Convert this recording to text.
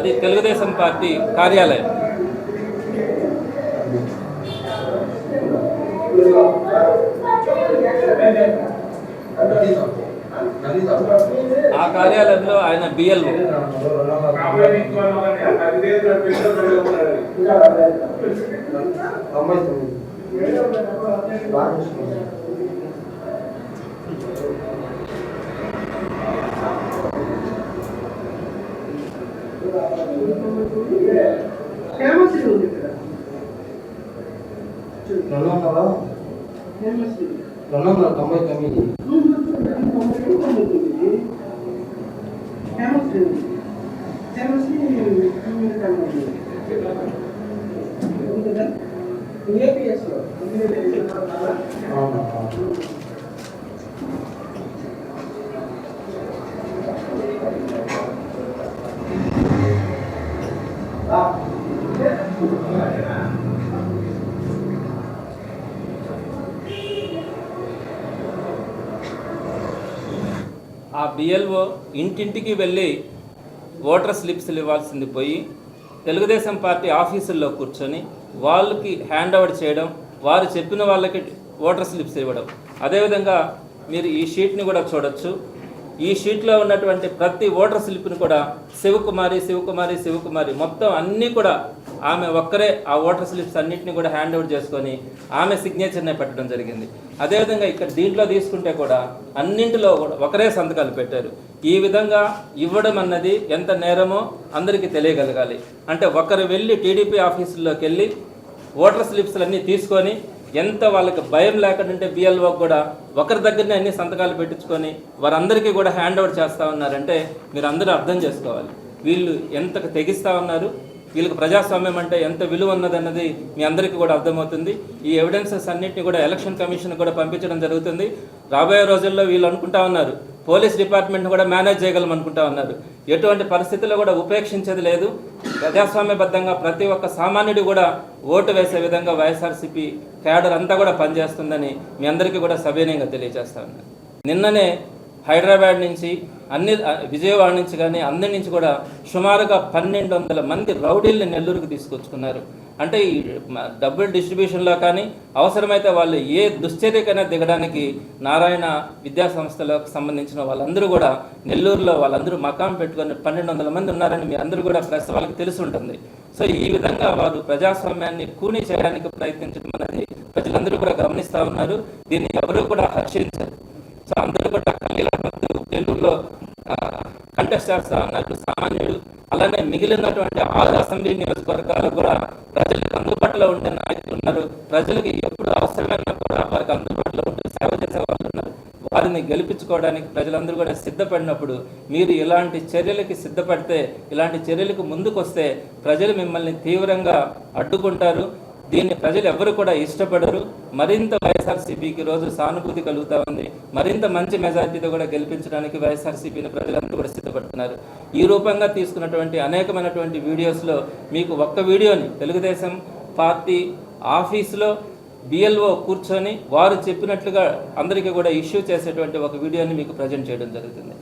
అది తెలుగుదేశం పార్టీ కార్యాలయం. ఆ కార్యాలయంలో ఆయన బిఎల్ఓ கேமஸ்ட்ரி ఆ బిఎల్ఓ ఇంటింటికి వెళ్ళి ఓటర్ స్లిప్స్లు ఇవ్వాల్సింది పోయి తెలుగుదేశం పార్టీ ఆఫీసుల్లో కూర్చొని వాళ్ళకి హ్యాండ్ ఓవర్ చేయడం వారు చెప్పిన వాళ్ళకి ఓటర్ స్లిప్స్ ఇవ్వడం. అదేవిధంగా మీరు ఈ షీట్ని కూడా చూడొచ్చు. ఈ షీట్లో ఉన్నటువంటి ప్రతి ఓటర్ స్లిప్ని కూడా శివకుమారి శివకుమారి శివకుమారి మొత్తం అన్నీ కూడా ఆమె ఒక్కరే ఆ ఓటర్ స్లిప్స్ అన్నింటినీ కూడా హ్యాండ్ అవుట్ చేసుకొని ఆమె సిగ్నేచర్నే పెట్టడం జరిగింది. అదేవిధంగా ఇక్కడ దీంట్లో తీసుకుంటే కూడా అన్నింటిలో కూడా ఒకరే సంతకాలు పెట్టారు. ఈ విధంగా ఇవ్వడం అన్నది ఎంత నేరమో అందరికీ తెలియగలగాలి. అంటే ఒకరు వెళ్ళి టీడీపీ ఆఫీసుల్లోకి వెళ్ళి ఓటర్ స్లిప్స్లన్నీ తీసుకొని ఎంత వాళ్ళకి భయం లేకుండా బిఎల్ఓ కూడా ఒకరి దగ్గరనే అన్ని సంతకాలు పెట్టించుకొని వారందరికీ కూడా హ్యాండ్ ఓవర్ చేస్తూ ఉన్నారంటే మీరు అందరూ అర్థం చేసుకోవాలి. వీళ్ళు ఎంత తెగిస్తూ ఉన్నారు? వీళ్ళకి ప్రజాస్వామ్యం అంటే ఎంత విలువ ఉన్నదన్నది మీ అందరికీ కూడా అర్థమవుతుంది. ఈ ఎవిడెన్సెస్ అన్నింటినీ కూడా ఎలక్షన్ కమిషన్ కూడా పంపించడం జరుగుతుంది. రాబోయే రోజుల్లో వీళ్ళు అనుకుంటా ఉన్నారు. పోలీస్ డిపార్ట్మెంట్ కూడా మేనేజ్ చేయగలం అనుకుంటా ఉన్నారు. ఎటువంటి పరిస్థితుల్లో కూడా ఉపేక్షించేది లేదు. ప్రజాస్వామ్యబద్ధంగా ప్రతి ఒక్క సామాన్యుడు కూడా ఓటు వేసే విధంగా వైఎస్ఆర్సీపీ క్యాడర్ అంతా కూడా పనిచేస్తుందని మీ అందరికీ కూడా సవినయంగా తెలియజేస్తా ఉన్నాను. నిన్ననే హైదరాబాద్ నుంచి అన్ని విజయవాడ నుంచి కానీ అందరి నుంచి కూడా సుమారుగా పన్నెండు వందల మంది రౌడీల్ని నెల్లూరుకు తీసుకొచ్చుకున్నారు. అంటే ఈ మ- డబ్బుల డిస్ట్రిబ్యూషన్లో కానీ అవసరమైతే వాళ్ళు ఏ దుశ్చర్యకైనా దిగడానికి నారాయణ విద్యా సంస్థలకు సంబంధించిన వాళ్ళందరూ కూడా నెల్లూరులో వాళ్ళందరూ మకాం పెట్టుకొని పన్నెండు వందల మంది ఉన్నారని మీ అందరూ కూడా ప్రెస్ వాళ్ళకి తెలిసి ఉంటుంది. సో ఈ విధంగా వారు ప్రజాస్వామ్యాన్ని కూని చేయడానికి ప్రయత్నించడం అనేది ప్రజలందరూ కూడా గమనిస్తూ ఉన్నారు. దీన్ని ఎవరు కూడా హర్షించారు. సో అందరూ కూడా కళ్యాణ నెల్లూరులో కంటెస్టర్స్ చేస్తా సామాన్యులు సామాన్యుడు అలానే మిగిలినటువంటి ఆరు అసెంబ్లీ నియోజకవర్గాలు కూడా ప్రజలకు అందుబాటులో ఉండే నాయకులు ఉన్నారు. ప్రజలకు ఎప్పుడు అవసరమైనా కూడా వారికి అందుబాటులో ఉంటూ సేవ చేసే వాళ్ళు ఉన్నారు. వారిని గెలిపించుకోవడానికి ప్రజలందరూ కూడా సిద్ధపడినప్పుడు మీరు ఇలాంటి చర్యలకి సిద్ధపడితే ఇలాంటి చర్యలకు ముందుకొస్తే ప్రజలు మిమ్మల్ని తీవ్రంగా అడ్డుకుంటారు. దీన్ని ప్రజలు ఎవరు కూడా ఇష్టపడరు. మరింత వైఎస్ఆర్సీపీకి రోజు సానుభూతి కలుగుతూ ఉంది. మరింత మంచి మెజార్టీతో కూడా గెలిపించడానికి వైఎస్ఆర్సీపీని ప్రజలందరూ కూడా సిద్ధపడుతున్నారు. ఈ రూపంగా తీసుకున్నటువంటి అనేకమైనటువంటి వీడియోస్లో మీకు ఒక్క వీడియోని తెలుగుదేశం పార్టీ ఆఫీసులో బిఎల్ఓ కూర్చొని వారు చెప్పినట్లుగా అందరికీ కూడా ఇష్యూ చేసేటువంటి ఒక వీడియోని మీకు ప్రజెంట్ చేయడం జరుగుతుంది.